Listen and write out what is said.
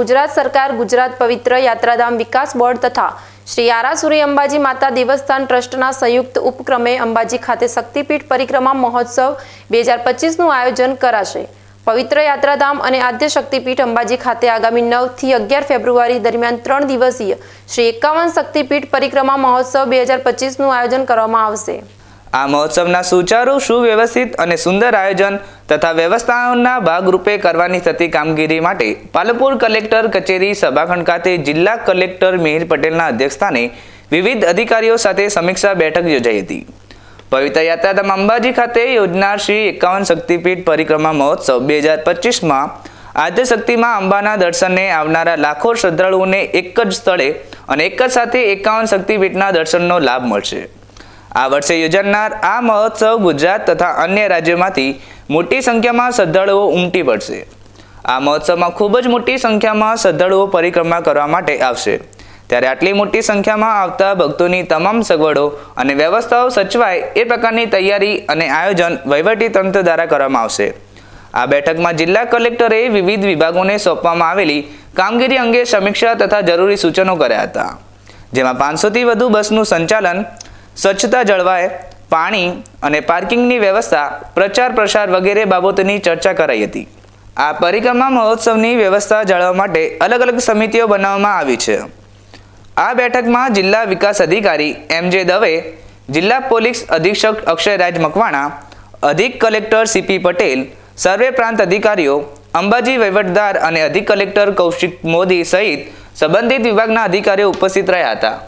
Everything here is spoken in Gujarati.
ગુજરાત સરકાર, ગુજરાત પવિત્ર યાત્રાધામ વિકાસ બોર્ડ તથા શ્રી આરાસુરી અંબાજી માતા દેવસ્થાન ટ્રસ્ટના સંયુક્ત ઉપક્રમે અંબાજી ખાતે શક્તિપીઠ પરિક્રમા મહોત્સવ બે હજાર પચીસનું આયોજન કરાશે. પવિત્ર યાત્રાધામ અને આદ્ય શક્તિપીઠ અંબાજી ખાતે આગામી નવથી અગિયાર ફેબ્રુઆરી દરમિયાન ત્રણ દિવસીય શ્રી એકાવન શક્તિપીઠ પરિક્રમા મહોત્સવ બે હજાર પચીસનું આયોજન કરવામાં આવશે. આ મહોત્સવના સુચારુ, સુવ્યવસ્થિત અને સુંદર આયોજન તથા વ્યવસ્થાઓના ભાગરૂપે કરવાની થતી કામગીરી માટે પાલપુર કલેક્ટર કચેરી સભાખંડ ખાતે જિલ્લા કલેક્ટર મિહિર પટેલના અધ્યક્ષસ્થાને વિવિધ અધિકારીઓ સાથે સમીક્ષા બેઠક યોજાઈ હતી. પવિત્ર યાત્રાધામ અંબાજી ખાતે યોજનાર શ્રી એકાવન શક્તિપીઠ પરિક્રમા મહોત્સવ બે હજાર પચીસમાં આદ્યશક્તિમાં અંબાના દર્શનને આવનારા લાખો શ્રદ્ધાળુઓને એક જ સ્થળે અને એક જ સાથે એકાવન શક્તિપીઠના દર્શનનો લાભ મળશે. આ વર્ષે યોજાનાર આ મહોત્સવ ગુજરાત તથા અન્ય રાજ્યોમાંથી મોટી સંખ્યામાં શ્રદ્ધાળુઓ ઉમટી પડશે. આ મહોત્સવમાં ખૂબ જ મોટી સંખ્યામાં શ્રદ્ધાળુઓ પરિક્રમા કરવા માટે આવશે. ત્યારે આટલી મોટી સંખ્યામાં આવતા ભક્તોની તમામ સગવડો અને વ્યવસ્થાઓ સચવાય એ પ્રકારની તૈયારી અને આયોજન વહીવટી તંત્ર દ્વારા કરવામાં આવશે. આ બેઠકમાં જિલ્લા કલેક્ટરે વિવિધ વિભાગોને સોંપવામાં આવેલી કામગીરી અંગે સમીક્ષા તથા જરૂરી સૂચનો કર્યા હતા. જેમાં પાંચસોથી વધુ બસનું સંચાલન સ્વચ્છતા જળવાય, પાણી અને પાર્કિંગની વ્યવસ્થા, પ્રચાર પ્રસાર વગેરે બાબતોની ચર્ચા કરાઈ હતી. આ પરિક્રમા મહોત્સવની વ્યવસ્થા જાળવવા માટે અલગ અલગ સમિતિઓ બનાવવામાં આવી છે. આ બેઠકમાં જિલ્લા વિકાસ અધિકારી એમ જે દવે, જિલ્લા પોલીસ અધિક્ષક અક્ષયરાજ મકવાણા, અધિક કલેક્ટર સીપી પટેલ, સર્વે પ્રાંત અધિકારીઓ, અંબાજી વહીવટદાર અને અધિક કલેક્ટર કૌશિક મોદી સહિત સંબંધિત વિભાગના અધિકારીઓ ઉપસ્થિત રહ્યા હતા.